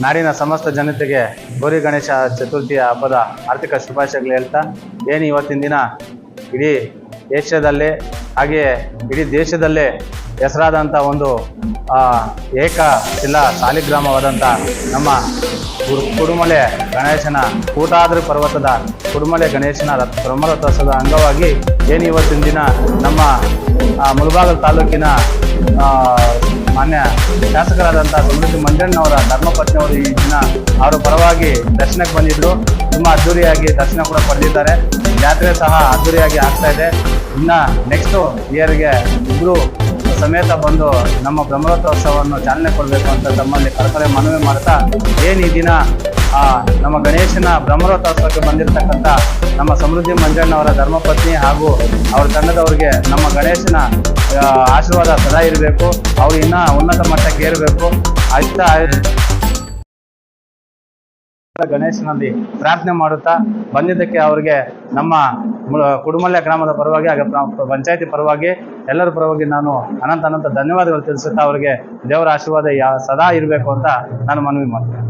ನಾಡಿನ ಸಮಸ್ತ ಜನತೆಗೆ ಗೌರಿ ಗಣೇಶ ಚತುರ್ಥಿಯ ಹಬ್ಬದ ಆರ್ಥಿಕ ಶುಭಾಶಯಗಳು ಹೇಳ್ತಾ ಏನು ಇವತ್ತಿನ ದಿನ ಇಡೀ ಏಷ್ಯಾದಲ್ಲೇ ಹಾಗೆಯೇ ಇಡೀ ದೇಶದಲ್ಲೇ ಹೆಸರಾದಂಥ ಒಂದು ಏಕ ಶಿಲಾ ಸಾಲಿಗ್ರಾಮವಾದಂಥ ನಮ್ಮ ಕುಡುಮಲೆ ಗಣೇಶನ ಕೂಟಾದ್ರಿ ಪರ್ವತದ ಕುಡುಮಲೆ ಗಣೇಶನ ರಥ ಬ್ರಹ್ಮರಥೋತ್ಸವದ ಅಂಗವಾಗಿ ಏನು ಇವತ್ತಿನ ದಿನ ನಮ್ಮ ಆ, ತಾಲೂಕಿನ ಮಾನ್ಯ ಶಾಸಕರಾದಂಥ ಸಮೃದ್ಧಿ ಮಂಜಣ್ಣವರ ಧರ್ಮಪತ್ನಿಯವರು ಈ ದಿನ ಅವರ ಪರವಾಗಿ ದರ್ಶನಕ್ಕೆ ಬಂದಿದ್ರು. ತುಂಬ ಅದ್ದೂರಿಯಾಗಿ ದರ್ಶನ ಕೂಡ ಪಡೆದಿದ್ದಾರೆ. ಜಾತ್ರೆ ಸಹ ಅದ್ದೂರಿಯಾಗಿ ಆಗ್ತಾ ಇದೆ. ಇನ್ನು ನೆಕ್ಸ್ಟು ಇಯರ್ಗೆ ಇಬ್ಬರು ಸಮೇತ ಬಂದು ನಮ್ಮ ಬ್ರಹ್ಮರಥೋತ್ಸವವನ್ನು ಚಾಲನೆ ಕೊಡಬೇಕು ಅಂತ ತಮ್ಮಲ್ಲಿ ಕಳಕಳೆ ಮನವಿ ಮಾಡ್ತಾ, ಏನು ಈ ದಿನ ಆ, ನಮ್ಮ ಗಣೇಶನ ಬ್ರಹ್ಮರಥೋತ್ಸವಕ್ಕೆ ಬಂದಿರತಕ್ಕಂಥ ನಮ್ಮ ಸಮೃದ್ಧಿ ಮಂಜಣ್ಣವರ ಧರ್ಮಪತ್ನಿ ಹಾಗೂ ಅವರ ತಂಡದವ್ರಿಗೆ ನಮ್ಮ ಗಣೇಶನ ಆಶೀರ್ವಾದ ಸದಾ ಇರಬೇಕು. ಅವರು ಇನ್ನೂ ಉನ್ನತ ಮಟ್ಟಕ್ಕೆ ಏರಬೇಕು. ಆಯ್ತಾ? ಗಣೇಶನಲ್ಲಿ ಪ್ರಾರ್ಥನೆ ಮಾಡುತ್ತಾ ಬಂದಿದ್ದಕ್ಕೆ ಅವರಿಗೆ ನಮ್ಮ ಕುಡುಮಲ್ಯ ಗ್ರಾಮದ ಪರವಾಗಿ ಹಾಗೆ ಪಂಚಾಯತಿ ಪರವಾಗಿ ಎಲ್ಲರ ಪರವಾಗಿ ನಾನು ಅನಂತ ಅನಂತ ಧನ್ಯವಾದಗಳು ತಿಳಿಸುತ್ತಾ ಅವರಿಗೆ ದೇವರ ಆಶೀರ್ವಾದ ಸದಾ ಇರಬೇಕು ಅಂತ ನಾನು ಮನವಿ ಮಾಡ್ತೇನೆ.